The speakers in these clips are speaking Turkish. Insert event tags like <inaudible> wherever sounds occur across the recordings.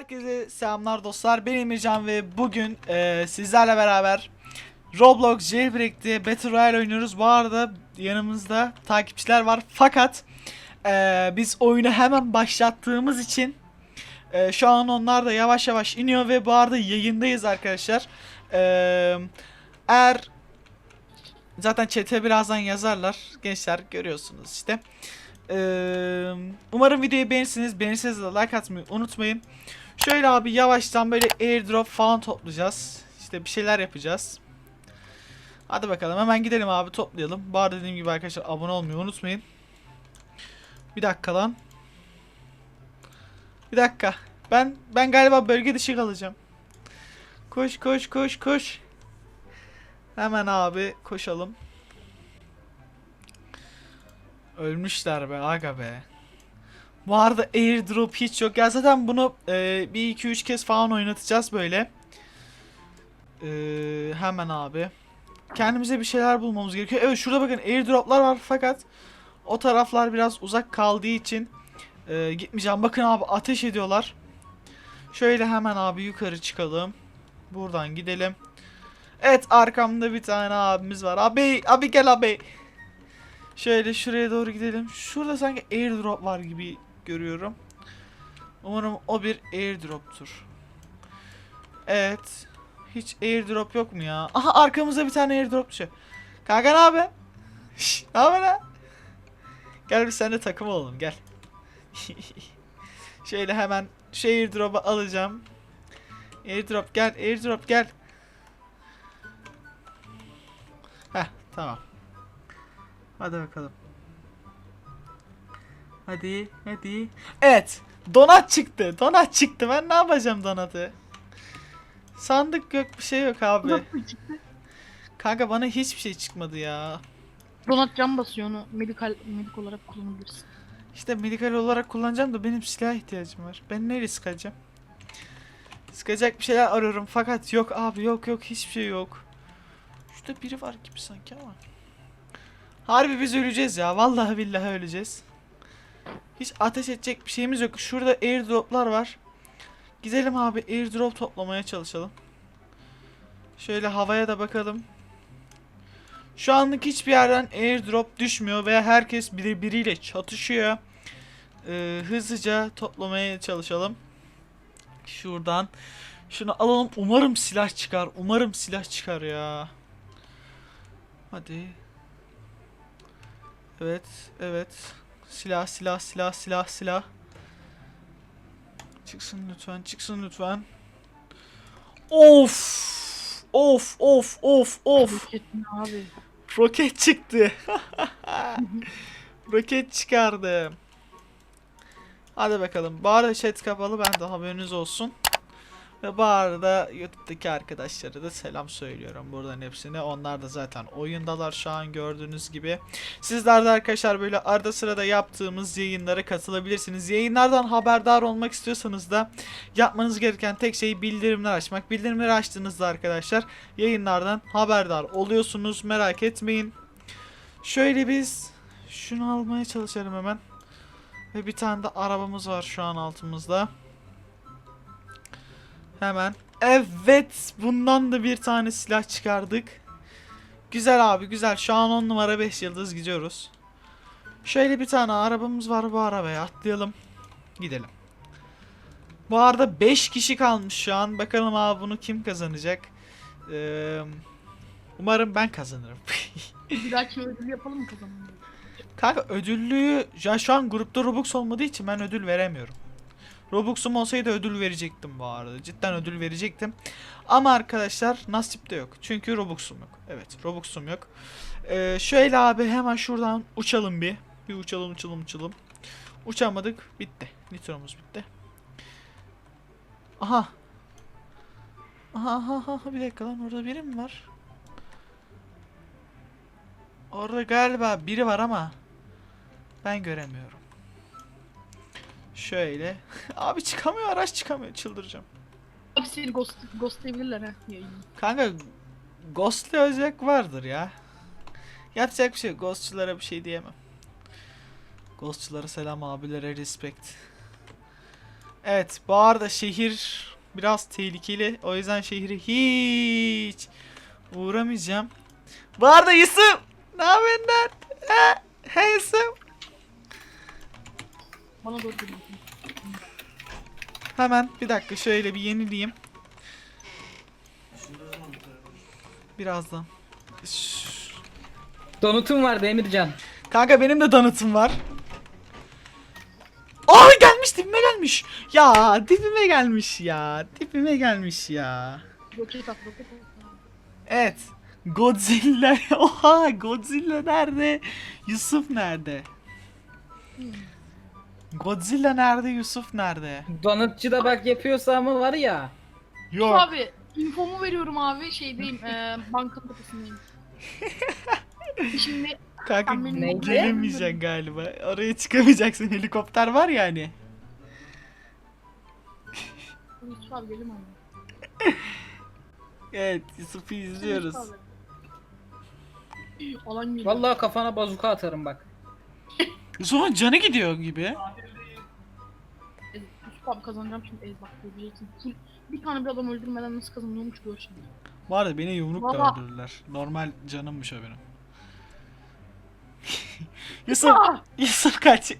Herkese selamlar dostlar. Ben Emircan ve bugün e, sizlerle beraber Roblox Jailbreak'te Battle Royale oynuyoruz. Bu arada yanımızda takipçiler var. Fakat e, biz oyunu hemen başlattığımız için e, şu an onlar da yavaş yavaş iniyor ve bu arada yayındayız arkadaşlar. E, eğer zaten chat'e birazdan yazarlar. Gençler görüyorsunuz işte. Ee, umarım videoyu beğenirsiniz. Beğenirseniz de like atmayı unutmayın. Şöyle abi yavaştan böyle airdrop falan toplayacağız. İşte bir şeyler yapacağız. Hadi bakalım hemen gidelim abi toplayalım. Arada dediğim gibi arkadaşlar abone olmayı unutmayın. Bir dakika lan. Bir dakika. Ben ben galiba bölge dışı kalacağım. Koş koş koş koş. Hemen abi koşalım. Ölmüşler be aga be. Bu arada airdrop hiç yok. Ya zaten bunu e, bir iki üç kez falan oynatacağız böyle. E, hemen abi. Kendimize bir şeyler bulmamız gerekiyor. Evet şurada bakın airdroplar var fakat o taraflar biraz uzak kaldığı için e, gitmeyeceğim. Bakın abi ateş ediyorlar. Şöyle hemen abi yukarı çıkalım. Buradan gidelim. Evet arkamda bir tane abimiz var. Abi abi gel abi. Şöyle şuraya doğru gidelim. Şurada sanki airdrop var gibi görüyorum. Umarım o bir airdrop'tur. Evet. Hiç airdrop yok mu ya? Aha arkamızda bir tane airdrop düşüyor. Kanka ne haber? Ne haber ha? Gel biz seninle takım olalım gel. <laughs> Şöyle hemen şu airdrop'u alacağım. Airdrop gel, airdrop gel. Heh, tamam. Hadi bakalım. Hadi, hadi. Evet, donat çıktı. Donat çıktı. Ben ne yapacağım donatı? Sandık yok, bir şey yok abi. Donat mı çıktı? Kanka bana hiçbir şey çıkmadı ya. Donat cam basıyor onu medikal medik olarak kullanabilirsin. İşte medikal olarak kullanacağım da benim silah ihtiyacım var. Ben neyle sıkacağım? Sıkacak bir şeyler arıyorum fakat yok abi yok yok hiçbir şey yok. Şurada biri var gibi sanki ama. Harbi biz öleceğiz ya. Vallahi billahi öleceğiz. Hiç ateş edecek bir şeyimiz yok. Şurada airdroplar var. Gidelim abi airdrop toplamaya çalışalım. Şöyle havaya da bakalım. Şu anlık hiçbir yerden airdrop düşmüyor ve herkes birbiriyle çatışıyor. Ee, hızlıca toplamaya çalışalım. Şuradan. Şunu alalım. Umarım silah çıkar. Umarım silah çıkar ya. Hadi. Evet, evet. Silah, silah, silah, silah, silah. Çıksın lütfen, çıksın lütfen. Of! Of, of, of, of. Roketin abi. Roket çıktı. <laughs> Roket çıkardı. Hadi bakalım. Arada chat kapalı ben de haberiniz olsun. Ve bu arada YouTube'daki arkadaşlara da selam söylüyorum buradan hepsine. Onlar da zaten oyundalar şu an gördüğünüz gibi. Sizler de arkadaşlar böyle arada sırada yaptığımız yayınlara katılabilirsiniz. Yayınlardan haberdar olmak istiyorsanız da yapmanız gereken tek şey bildirimler açmak. Bildirimleri açtığınızda arkadaşlar yayınlardan haberdar oluyorsunuz. Merak etmeyin. Şöyle biz şunu almaya çalışalım hemen. Ve bir tane de arabamız var şu an altımızda. Hemen. Evet. Bundan da bir tane silah çıkardık. Güzel abi güzel. Şu an 10 numara 5 yıldız gidiyoruz. Şöyle bir tane arabamız var. Bu arabaya atlayalım. Gidelim. Bu arada 5 kişi kalmış şu an. Bakalım abi bunu kim kazanacak. Ee, umarım ben kazanırım. <laughs> Bir dahaki ödül yapalım mı kazanmayı? Kanka ödüllüğü ya şu an grupta Robux olmadığı için ben ödül veremiyorum. Robux'um olsaydı ödül verecektim bu arada. Cidden ödül verecektim. Ama arkadaşlar nasip de yok. Çünkü Robux'um yok. Evet Robux'um yok. Ee, şöyle abi hemen şuradan uçalım bir. Bir uçalım uçalım uçalım. Uçamadık. Bitti. Nitromuz bitti. Aha. Aha aha aha bir dakika lan orada biri mi var? Orada galiba biri var ama ben göremiyorum. Şöyle. <laughs> Abi çıkamıyor araç çıkamıyor çıldıracağım. Abi seni ghost, ghostlayabilirler ha yayını. Kanka ghostlayacak vardır ya. Yapacak bir şey yok. Ghostçulara bir şey diyemem. Ghostçulara selam abilere respect. Evet bu arada şehir biraz tehlikeli. O yüzden şehri hiç uğramayacağım. Bu arada Yusuf! Ne? He? He Yusuf? Bana doğru geliyor. Hemen bir dakika şöyle bir yenileyim. Birazdan. Şşş. Donutum vardı Emircan. Kanka benim de donutum var. Aa gelmiş dibime gelmiş. Ya dibime gelmiş ya. Dibime gelmiş ya. Roket at roket at. Evet. Godzilla. <laughs> Oha Godzilla nerede? Yusuf nerede? Hmm. Godzilla nerede? Yusuf nerede? Donutçu da bak yapıyorsa ama var ya. Yok. Abi infomu veriyorum abi şeydeyim eee bankanın kapısındayım. <laughs> Şimdi Kanka Sen benim Neydi? gelemeyeceksin galiba. Oraya çıkamayacaksın. Helikopter var ya hani. Yusuf abi gelim abi. Evet Yusuf'u izliyoruz. Yusuf abi. Alan geliyor. Vallahi kafana bazuka atarım bak. Yusuf'un canı gidiyor gibi. Yusuf abi kazanacağım şimdi ez bak göreceksin. Full bir tane bir adam öldürmeden nasıl kazanıyormuş gör şimdi. Bu arada beni yumrukla Valla. öldürdüler. Normal canımmış o benim. <laughs> Yusuf, Ah! Yusuf kaç.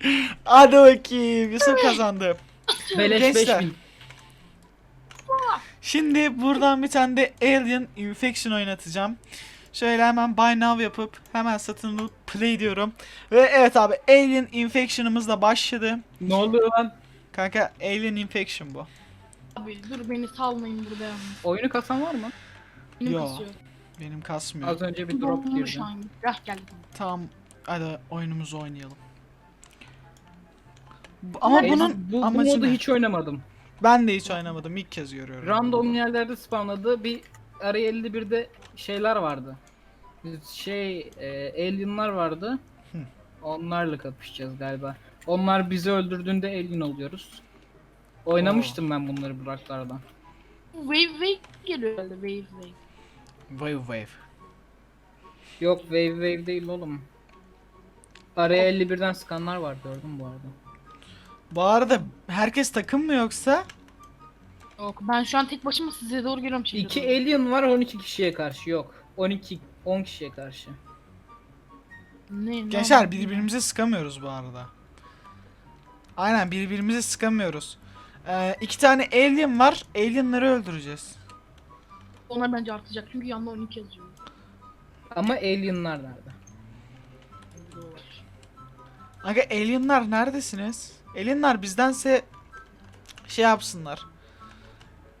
<laughs> Hadi bakayım. Yusuf kazandı. Beleş Gençler. 5000. Şimdi buradan bir tane de Alien Infection oynatacağım. Şöyle hemen buy now yapıp hemen satın alıp play diyorum. Ve evet abi Alien Infection'ımız da başladı. Ne oluyor lan? Kanka Alien Infection bu. Abi dur beni salmayın burada yalnız. Oyunu kasan var mı? Benim Yo. kasıyor. Benim kasmıyor. Az önce bir drop Donmuş girdi. hangi? Rah geldi. Tamam hadi oyunumuzu oynayalım. Bu- Ama Ey, bunun bu, bu amacı modu ne? hiç oynamadım. Ben de hiç oynamadım. ilk kez görüyorum. Random yerlerde spamladı. Bir araya 51'de şeyler vardı. Şey, e, alienlar vardı. Hı. Onlarla kapışacağız galiba. Onlar bizi öldürdüğünde alien oluyoruz. Oynamıştım ben bunları Buraklardan. Wave wave geliyor herhalde wave wave. Wave Wave. Yok wave wave değil oğlum. Araya 51'den sıkanlar var gördüm bu arada. Bu arada herkes takım mı yoksa? Yok ben şu an tek başıma size doğru geliyorum şimdi. 2 alien var 12 kişiye karşı yok. 12 10 kişiye karşı. Ne, ne Gençler birbirimize sıkamıyoruz bu arada. Aynen birbirimize sıkamıyoruz. Ee, iki tane alien var. Alienları öldüreceğiz. Onlar bence artacak çünkü yanında 12 yazıyor. Ama alienlar nerede? Aga alienlar neredesiniz? Alienlar bizdense şey yapsınlar.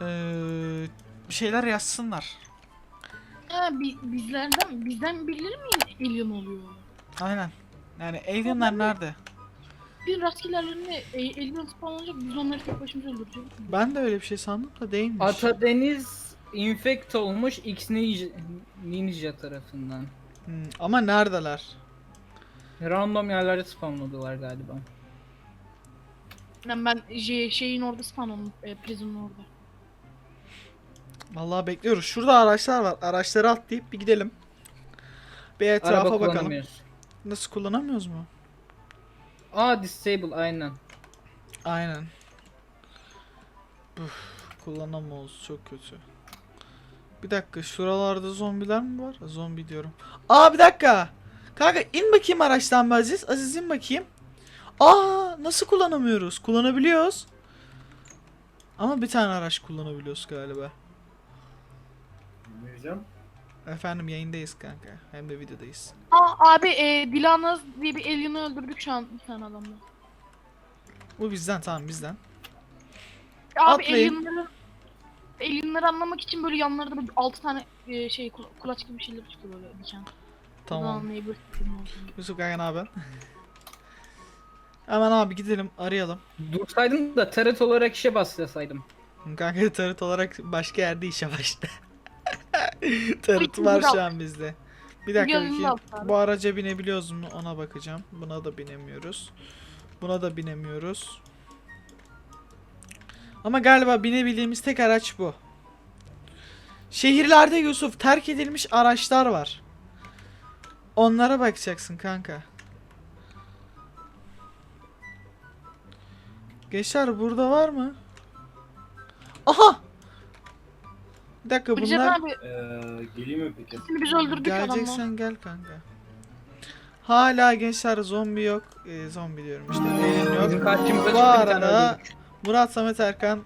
Ee, bir şeyler yazsınlar. Ha bi- bizlerden bizden birileri mi alien oluyor? Aynen. Yani alienlar nerede? Bir rastgelelerinde e, alien spawn olacak biz onları tek başımıza öldüreceğiz. Ben de öyle bir şey sandım da değilmiş. Ata Deniz infect olmuş X Ninja, Ninja tarafından. Hmm, ama neredeler? Random yerlerde spamladılar galiba. Ben ben şey, şeyin orada spawn olmuş. E, prison'un orada. Vallahi bekliyoruz. Şurada araçlar var. Araçları atlayıp bir gidelim. Bir etrafa Araba bakalım. kullanamıyoruz. Nasıl kullanamıyoruz mu? Aa disable aynen. Aynen. Üf, kullanamıyoruz çok kötü. Bir dakika şuralarda zombiler mi var? Zombi diyorum. Aa bir dakika. Kanka in bakayım araçtan bir Aziz. Aziz in bakayım. Aa nasıl kullanamıyoruz? Kullanabiliyoruz. Ama bir tane araç kullanabiliyoruz galiba. Vereceğim. Efendim yayındayız kanka. Hem de videodayız. Aa abi e, Dilanaz diye bir alien'ı öldürdük şu an bir tane adamla. Bu bizden tamam bizden. Abi Atlayın. alien'ları alien'ları anlamak için böyle yanlarında böyle 6 tane e, şey kula- kulaç gibi şeyler çıkıyor böyle diken. Tamam. Olduğunu. Yusuf kanka ne haber? Hemen abi gidelim arayalım. Dursaydın da taret olarak işe başlasaydım. Kanka tarıt olarak başka yerde işe başladı. <laughs> tarıt var şu an bizde. Bir dakika Yanında bakayım. Bu araca binebiliyoruz mu ona bakacağım. Buna da binemiyoruz. Buna da binemiyoruz. Ama galiba binebildiğimiz tek araç bu. Şehirlerde Yusuf terk edilmiş araçlar var. Onlara bakacaksın kanka. Gençler burada var mı? Aha! Bir dakika Bileceğim bunlar abi. Ee, geleyim mi peki? Şimdi biz öldürdük adamı. geleceksen gel kanka. Hala gençler zombi yok. Ee, zombi diyorum işte. Alien yok. Bizim karşımıza Bu çıktı bir tane arada öldürdük. Murat Samet Erkan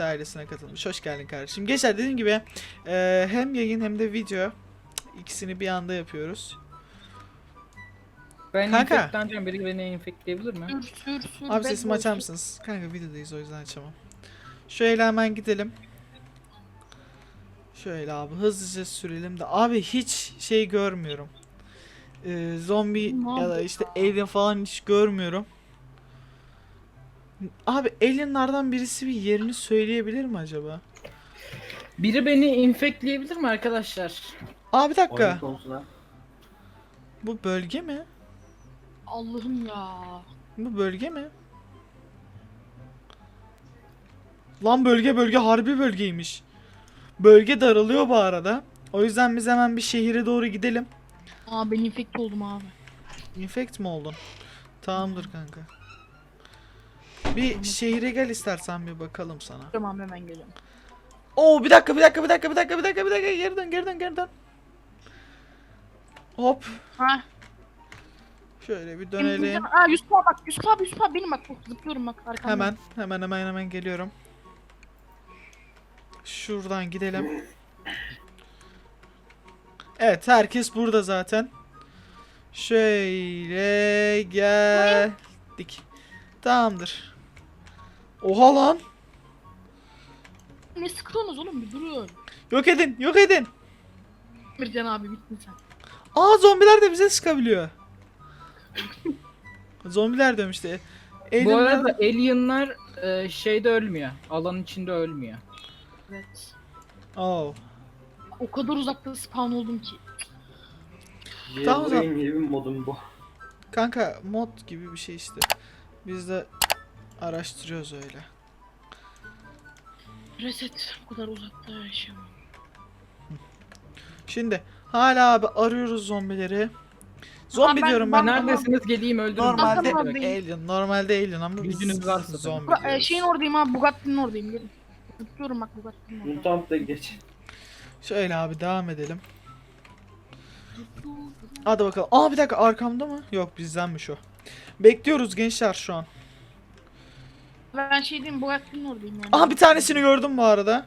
ailesine katılmış. Hoş geldin kardeşim. Gençler dediğim gibi e, hem yayın hem de video ikisini bir anda yapıyoruz. Ben Kanka. infektanacağım. Biri beni infekleyebilir mi? Sür sür sür. Abi sesimi açar mısınız? Kanka videodayız o yüzden açamam. Şöyle hemen gidelim. Şöyle abi hızlıca sürelim de abi hiç şey görmüyorum. Ee, zombi Ne ya da işte ya? alien falan hiç görmüyorum. Abi alienlardan birisi bir yerini söyleyebilir mi acaba? Biri beni infekleyebilir mi arkadaşlar? Aa bir dakika. Bu bölge mi? Allah'ım ya. Bu bölge mi? Lan bölge bölge harbi bölgeymiş. Bölge daralıyor bu arada. O yüzden biz hemen bir şehire doğru gidelim. Aa ben infekt oldum abi. Infect mi oldun? Tamamdır kanka. Bir şehire gel istersen bir bakalım sana. Tamam hemen geliyorum. Oo bir dakika bir dakika bir dakika bir dakika bir dakika bir dakika geri dön geri dön geri dön. Hop Ha. şöyle bir dönelim. Aa Yusuf abi bak Yusuf abi Yusuf abi benim bak, zıplıyorum bak arkamda. Hemen hemen hemen hemen geliyorum. Şuradan gidelim. Evet herkes burada zaten. Şöyle geldik. Tamamdır. Oha lan. Ne sıkıyorsunuz oğlum bir durun. Yok edin yok edin. Mircan abi bittin sen. Aa zombiler de bize sıkabiliyor. <laughs> zombiler diyorum işte. Bu arada alienlar e, şeyde ölmüyor. Alanın içinde ölmüyor. Evet. Oo. O kadar uzakta spawn oldum ki. Tamam, Jailbreak gibi bir modum bu. Kanka mod gibi bir şey işte. Biz de araştırıyoruz öyle. Reset bu kadar uzakta yaşamam. Şimdi hala abi arıyoruz zombileri. Zombi ben- diyorum ben. ben- Neredesiniz geleyim öldürün. Normalde Tamam, alien, normalde alien ama biz Gücünüz varsa tabii. zombi Bak, e, diyoruz. şeyin oradayım abi Bugatti'nin oradayım gelin. Zıplıyorum bak Bugatti'nin orada. Mutant da geç. Şöyle abi devam edelim. Hadi bakalım. Aa bir dakika arkamda mı? Yok bizdenmiş o. Bekliyoruz gençler şu an. Ben şey diyeyim Bugatti'nin oradayım yani. Aha bir tanesini gördüm bu arada.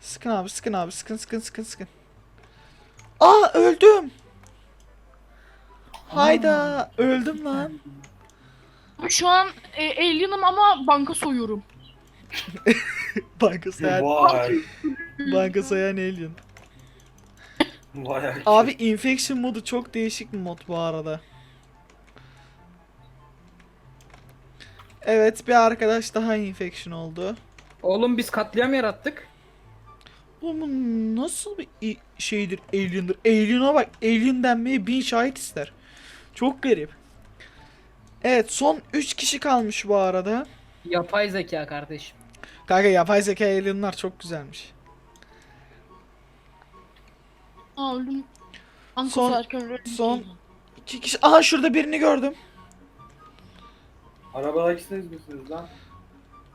Sıkın abi sıkın abi sıkın sıkın sıkın sıkın. Aa öldüm. Hayda öldüm lan. Şu an e, alien'ım ama banka soyuyorum. <laughs> Banka sayan, Vay. banka sayan alien. Vay. Abi infection modu çok değişik bir mod bu arada. Evet bir arkadaş daha infection oldu. Oğlum biz katliam yarattık. Oğlum bu nasıl bir i- şeydir alien'dır. Alien'a bak alien denmeye bin şahit ister. Çok garip. Evet son 3 kişi kalmış bu arada. Yapay zeka kardeşim. Kanka yapay zeka alien'lar çok güzelmiş. Aa öldüm. Banka Son- öldüm. son- 2 kişi. Aha şurada birini gördüm. Arabadaki siz misiniz lan?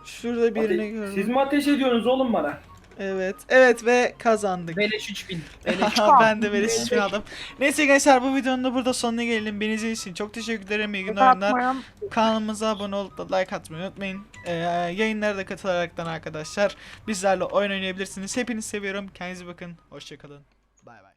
Şurada birini Ate- gördüm. Siz mi ateş ediyorsunuz oğlum bana? Evet. Evet ve kazandık. Beleş 3000. <laughs> ben de böyle şişmin aldım. Neyse gençler bu videonun da burada sonuna gelelim. Beni izlediğiniz için çok teşekkür ederim. İyi günler. oyunlar. Kanalımıza abone olup da like atmayı unutmayın. Ee, yayınlara da katılaraktan arkadaşlar bizlerle oyun oynayabilirsiniz. Hepinizi seviyorum. Kendinize bakın. Hoşçakalın. Bay bay.